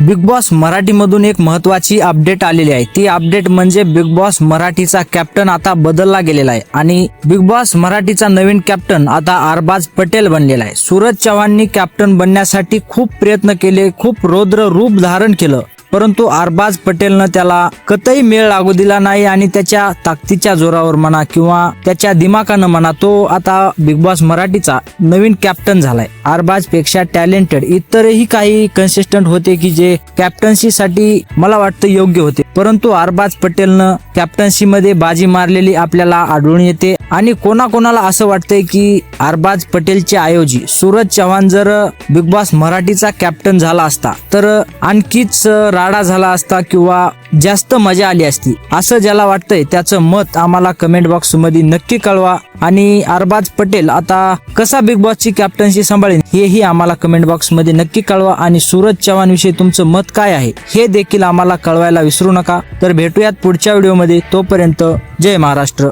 Big boss मराठीमधून एक महत्वाची अपडेट आलेली आहे. ती अपडेट म्हणजे बिग बॉस मराठीचा कॅप्टन आता बदलला गेलेला आहे आणि बिग बॉस मराठीचा नवीन कॅप्टन आता अरबाज पटेल बनलेला आहे. सूरज चव्हाणनी कॅप्टन बनण्यासाठी खूप प्रयत्न केले खूप रौद्र रूप धारण केलं. परंतु अरबाज पटेलनं त्याला कतही मेळ लागू दिला नाही आणि त्याच्या ताकदीच्या जोरावर म्हणा किंवा त्याच्या दिमाकानं म्हणा तो आता बिग बॉस मराठीचा नवीन कॅप्टन झालाय. अरबाजपेक्षा टॅलेंटेड इतरही काही कन्सिस्टंट होते की जे कॅप्टन्सीसाठी मला वाटतं योग्य होते. परंतु अरबाज पटेलनं कॅप्टन्सी मध्ये बाजी मारलेली आपल्याला आढळून येते. आणि कोणाकोणाला असं वाटतंय की अरबाज पटेलच्या ऐवजी सूरज चव्हाण जर बिग बॉस मराठीचा कॅप्टन झाला असता तर आणखीच राडा झाला असता किंवा जास्त मजा आली असती असं ज्याला वाटतंय त्याचं मत आम्हाला कमेंट बॉक्समध्ये नक्की कळवा. आणि अरबाज पटेल आता कसा बिग बॉसची कॅप्टनशी सांभाळेल हेही आम्हाला कमेंट बॉक्समध्ये नक्की कळवा. आणि सूरज चव्हाण विषयी तुमचं मत काय आहे हे देखील आम्हाला कळवायला विसरू नका. तर भेटूयात पुढच्या व्हिडिओमध्ये. तोपर्यंत जय महाराष्ट्र.